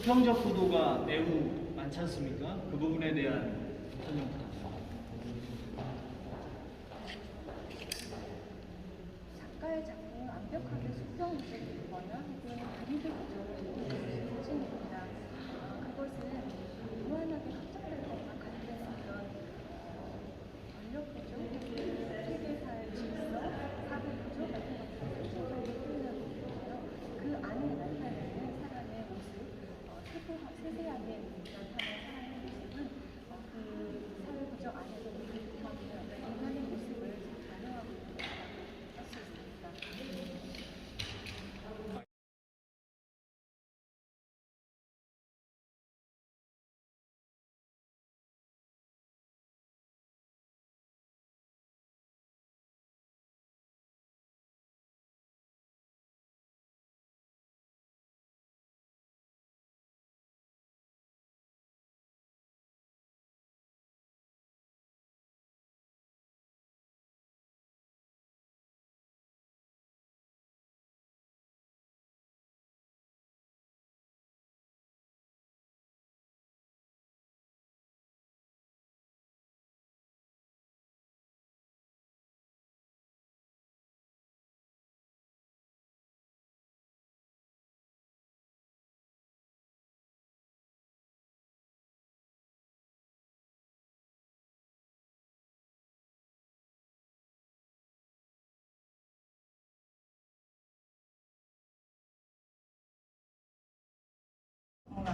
수평적 구도가 매우 많지 않습니까? 그 부분에 대한 설명 부탁드립니다. 작가의 작품은 완벽하게 수평 구조이거나 혹은 그리드 구조를 이루는 사진입니다. 어, 그것은 무한하게 확장될 것과 같은 그런 어, 권력 구조, 세계사의 질서, 사회 구조 같은 것들을 수평적으로 표현하고 있고요. 그 안에 나타나는 사람의 모습, 어, 세부, 세세하게 나타나는 사람의 모습은 어, 그 사회 구조 안에서 느끼는 어떤 인간의 모습을 반영하고 있다. 할수 있습니다.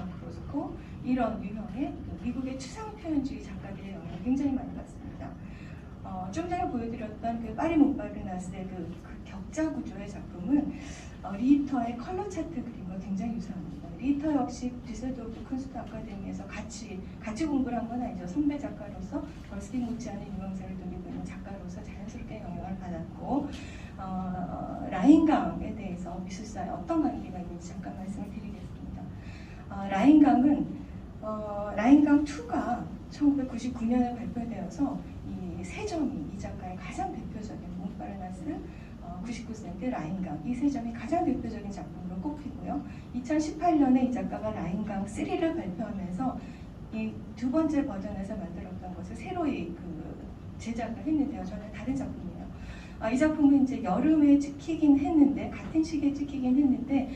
모난 크로스코 이런 유형의 그 미국의 추상 표현주의 작가들의 영향을 굉장히 많이 받습니다. 어, 좀 전에 보여드렸던 그 파리 몬파르나스의 그, 그 격자 구조의 작품은 어, 리히터의 컬러 차트 그림과 굉장히 유사합니다. 리히터 역시 디셀도르프 쿤스트 아카데미에서 같이 같이 공부를 한 건 아니죠. 선배 작가로서 벌스팅 못지않은 유명세를 누리고 있는 작가로서 자연스럽게 영향을 받았고 어, 라인강에 대해서 미술사에 어떤 관계가 있는지 잠깐 말씀을 드리겠습니다. 어, 라인강은 어, 라인강 2가 1999년에 발표되어서 이 세 점이 이 작가의 가장 대표적인 몬파르나스 어, 99센트 라인강 이 세 점이 가장 대표적인 작품으로 꼽히고요. 2018년에 이 작가가 라인강 3를 발표하면서 이 두 번째 버전에서 만들었던 것을 새로이 그 제작을 했는데요. 전혀 다른 작품이에요. 아, 이 작품은 이제 여름에 찍히긴 했는데 같은 시기에 찍히긴 했는데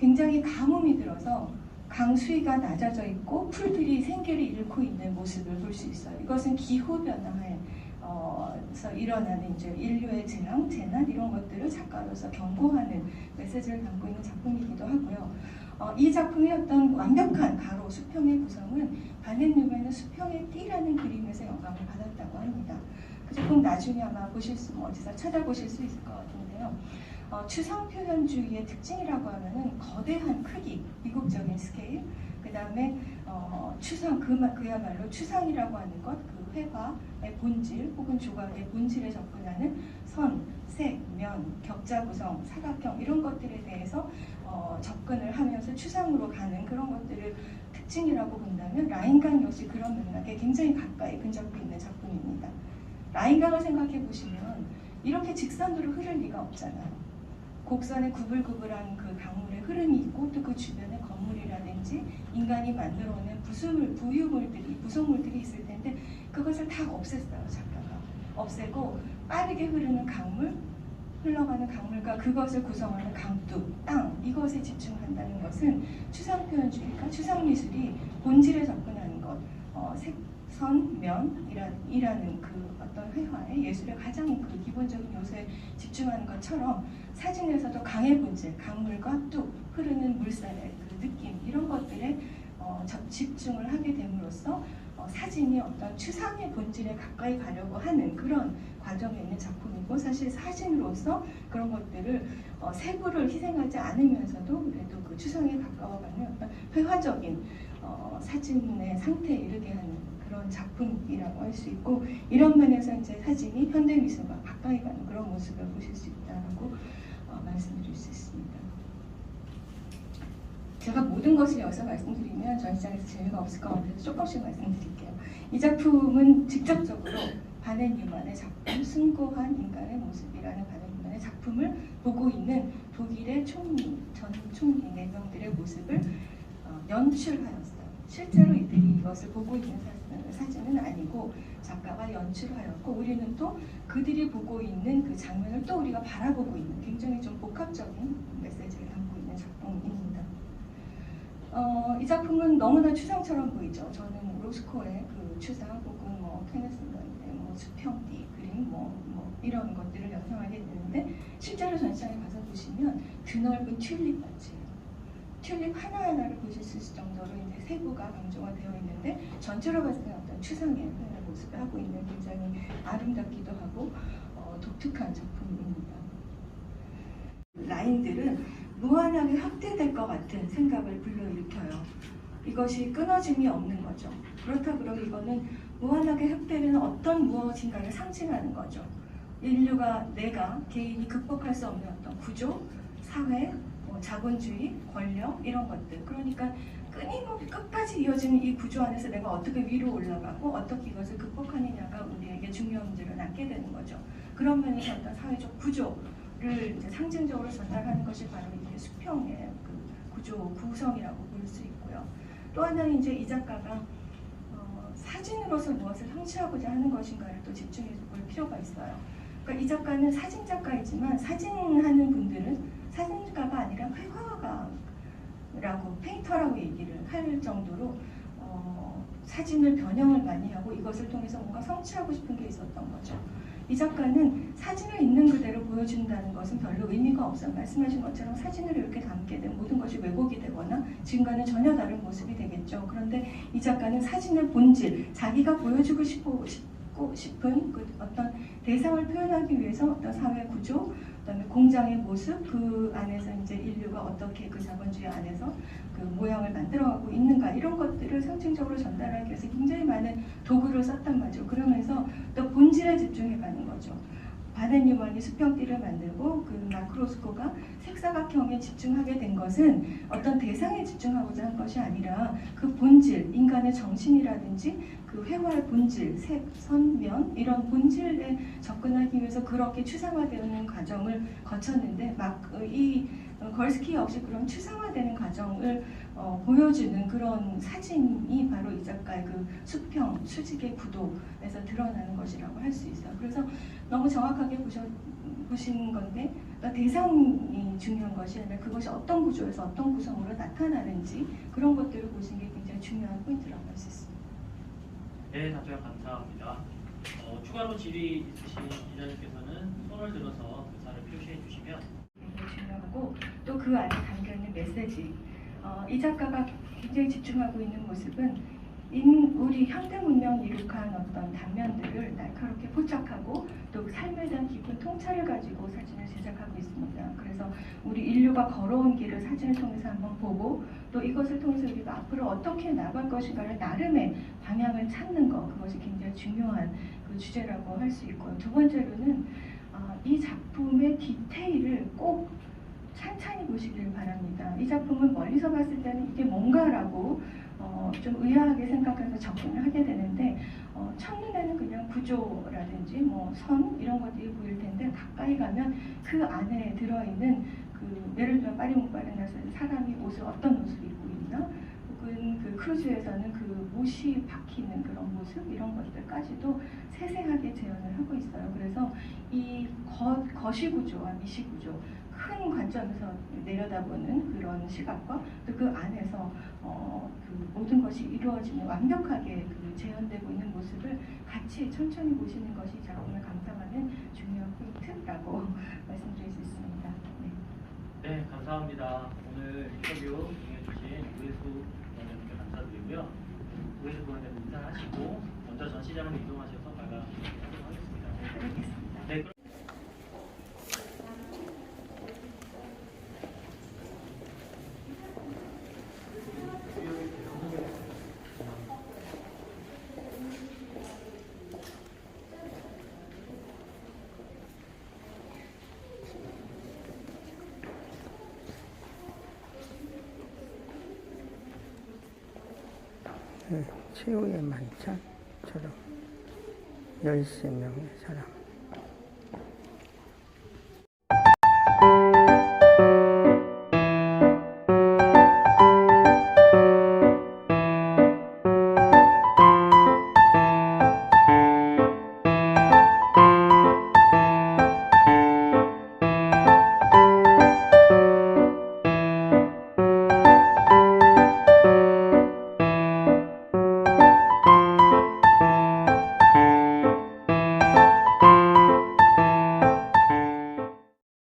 굉장히 가뭄이 들어서 강 수위가 낮아져 있고 풀들이 생계를 잃고 있는 모습을 볼 수 있어요. 이것은 기후 변화에 어, 서 일어나는 이제 인류의 재앙, 재난 이런 것들을 작가로서 경고하는 메시지를 담고 있는 작품이기도 하고요. 어, 이 작품의 어떤 완벽한 가로 수평의 구성은 발렌 뉴맨의 수평의 띠라는 그림에서 영감을 받았다고 합니다. 그 작품 나중에 아마 보실 수, 뭐 어디서 찾아보실 수 있을 것 같은데요. 어, 추상 표현주의의 특징이라고 하면은 거대한 크기, 미국적인 스케일, 그 다음에 어, 추상 그, 그야말로 추상이라고 하는 것, 그 회화의 본질 혹은 조각의 본질에 접근하는 선, 색, 면, 격자 구성, 사각형 이런 것들에 대해서 어, 접근을 하면서 추상으로 가는 그런 것들을 특징이라고 본다면 라인강 역시 그런 맥락에 굉장히 가까이 근접해 있는 작품입니다. 라인강을 생각해 보시면 이렇게 직선으로 흐를 리가 없잖아요. 곡선에 구불구불한 그 강물의 흐름이 있고 또 그 주변에 건물이라든지 인간이 만들어낸 부수물, 부유물들이, 부속물들이 있을 텐데 그것을 다 없앴어요, 작가가. 없애고 빠르게 흐르는 강물, 흘러가는 강물과 그것을 구성하는 강둑, 땅, 이것에 집중한다는 것은 추상 표현주의가 추상 미술이 본질에 접근하는 것, 어, 색, 선, 면이라는 그 어떤 회화의 예술의 가장 그 기본적인 요소에 집중하는 것처럼 사진에서도 강의 본질, 강물과 뚝 흐르는 물살의 그 느낌 이런 것들에 어, 접- 집중을 하게 됨으로써 어, 사진이 어떤 추상의 본질에 가까이 가려고 하는 그런 과정에 있는 작품이고 사실 사진으로서 그런 것들을 어, 세부를 희생하지 않으면서도 그래도 그 추상에 가까워가는 어떤 회화적인 어, 사진의 상태에 이르게 하는 그런 작품이라고 할 수 있고 이런 면에서 이제 사진이 현대 미술과 가까이 가는 그런 모습을 보실 수 있다고 어, 말씀드릴 수 있습니다. 제가 모든 것을 여기서 말씀드리면 전시장에서 재미가 없을 것 같아서 조금씩 말씀드릴게요. 이 작품은 직접적으로 바넨 뉴만의 작품 숭고한 인간의 모습이라는 바넨 뉴만의 작품을 보고 있는 독일의 총리, 전 총리 네 명들의 모습을 어, 어, 연출하였어요. 실제로 이들이 이것을 보고 있는 사, 사진은 아니고 작가가 연출하였고 우리는 또 그들이 보고 있는 그 장면을 또 우리가 바라보고 있는 굉장히 좀 복합적인 메시지를 담고 있는 작품입니다. 어, 이 작품은 너무나 추상처럼 보이죠. 저는 로스코의 그 추상 혹은 뭐 케네스 뭐 수평기 그림 뭐, 뭐 이런 것들을 연상하게 되는데 실제로 전시장에 가서 보시면 드넓은 튤립 밭이에요. 튤립 하나하나를 보실 수 있을 정도로 이제 세부가 강조가 되어 있는데 전체로 봤을 때 어떤 추상의 모습을 하고 있는 굉장히 아름답기도 하고 어, 독특한 작품입니다. 라인들은 무한하게 확대될 것 같은 생각을 불러일으켜요. 이것이 끊어짐이 없는 거죠. 그렇다 그러면 이거는 무한하게 확대되는 어떤 무엇인가를 상징하는 거죠. 인류가 내가 개인이 극복할 수 없는 어떤 구조, 사회, 뭐 자본주의, 권력 이런 것들. 그러니까 끊임없이 끝까지 이어지는 이 구조 안에서 내가 어떻게 위로 올라가고 어떻게 이것을 극복하느냐가 우리에게 중요한 문제를 낳게 되는 거죠. 그런 면에서 어떤 사회적 구조를 상징적으로 전달하는 것이 바로 이게 수평의 그 구조 구성이라고 볼 수 있고요. 또 하나는 이제 이 작가가 어, 사진으로서 무엇을 성취하고자 하는 것인가를 또 집중해서 볼 필요가 있어요. 그러니까 이 작가는 사진 작가이지만 사진하는 분들은 사진가가 아니라 회화가라고 페인터라고 얘기를 할 정도로 어, 사진을 변형을 많이 하고 이것을 통해서 뭔가 성취하고 싶은 게 있었던 거죠. 이 작가는 사진을 있는 그대로 보여준다는 것은 별로 의미가 없어요. 말씀하신 것처럼 사진을 이렇게 담게 된 모든 것이 왜곡이 되거나 지금과는 전혀 다른 모습이 되겠죠. 그런데 이 작가는 사진의 본질, 자기가 보여주고 싶고, 싶 고 싶은 그 어떤 대상을 표현하기 위해서 어떤 사회 구조, 그다음에 공장의 모습, 그 안에서 이제 인류가 어떻게 그 자본주의 안에서 그 모양을 만들어가고 있는가 이런 것들을 상징적으로 전달하기 위해서 굉장히 많은 도구를 썼단 말이죠. 그러면서 또 본질에 집중해가는 거죠. 뉴먼이 수평띠를 만들고 그 마크로스코가 색사각형에 집중하게 된 것은 어떤 대상에 집중하고자 한 것이 아니라 그 본질, 인간의 정신이라든지 그 회화의 본질, 색, 선, 면 이런 본질에 접근하기 위해서 그렇게 추상화되는 과정을 거쳤는데 막 이 걸스키 역시 그런 추상화되는 과정을 어, 보여주는 그런 사진이 바로 이 작가의 그 수평, 수직의 구도에서 드러나는 것이라고 할 수 있어요. 그래서 너무 정확하게 보셔, 보신 건데 그러니까 대상이 중요한 것이 아니라 그것이 어떤 구조에서 어떤 구성으로 나타나는지 그런 것들을 보시는 게 굉장히 중요한 포인트라고 할 수 있습니다. 네, 답변 감사합니다. 어, 추가로 질의 있으신 기자님께서는 손을 들어서 의사를 표시해 주시면 굉장히 중요하고 또 그 안에 담겨 있는 메시지. 어, 이 작가가 굉장히 집중하고 있는 모습은 인, 우리 현대 문명 이룩한 어떤 단면들을 날카롭게 포착하고 또 삶에 대한 깊은 통찰을 가지고 사진을 제작하고 있습니다. 그래서 우리 인류가 걸어온 길을 사진을 통해서 한번 보고 또 이것을 통해서 우리가 앞으로 어떻게 나갈 것인가를 나름의 방향을 찾는 것 그것이 굉장히 중요한 그 주제라고 할 수 있고요. 두 번째로는 어, 이 작품의 디테일을 꼭 찬찬히 보시길 바랍니다. 이 작품은 멀리서 봤을 때는 이게 뭔가라고 어, 좀 의아하게 생각해서 접근을 하게 되는데 어, 첫눈에는 그냥 구조라든지 뭐 선 이런 것들이 보일 텐데 가까이 가면 그 안에 들어있는 그 예를 들어 파리 몽파르나스에서 사람이 옷을 어떤 옷을 입고 있나 혹은 그 크루즈에서는 그 못이 박히는 그런 모습 이런 것들까지도 세세하게 재현을 하고 있어요. 그래서 이 거, 거시 구조와 미시 구조 큰 관점에서 내려다보는 그런 시각과 또 그 안에서 어, 그 모든 것이 이루어지는 완벽하게 그 재현되고 있는 모습을 같이 천천히 보시는 것이 이 작품을 감상하는 중요한 포인트라고 말씀드릴 수 있습니다. 네. 네, 감사합니다. 오늘 인터뷰 응해주신 우혜수 원장님께 감사드리고요. 우혜수 원장님 인사하시고 먼저 전시장으로 이동하셔서 발표하도록 하겠습니다. 알겠습니다. 네, 그럼- 최후의 만찬처럼 13명의 사람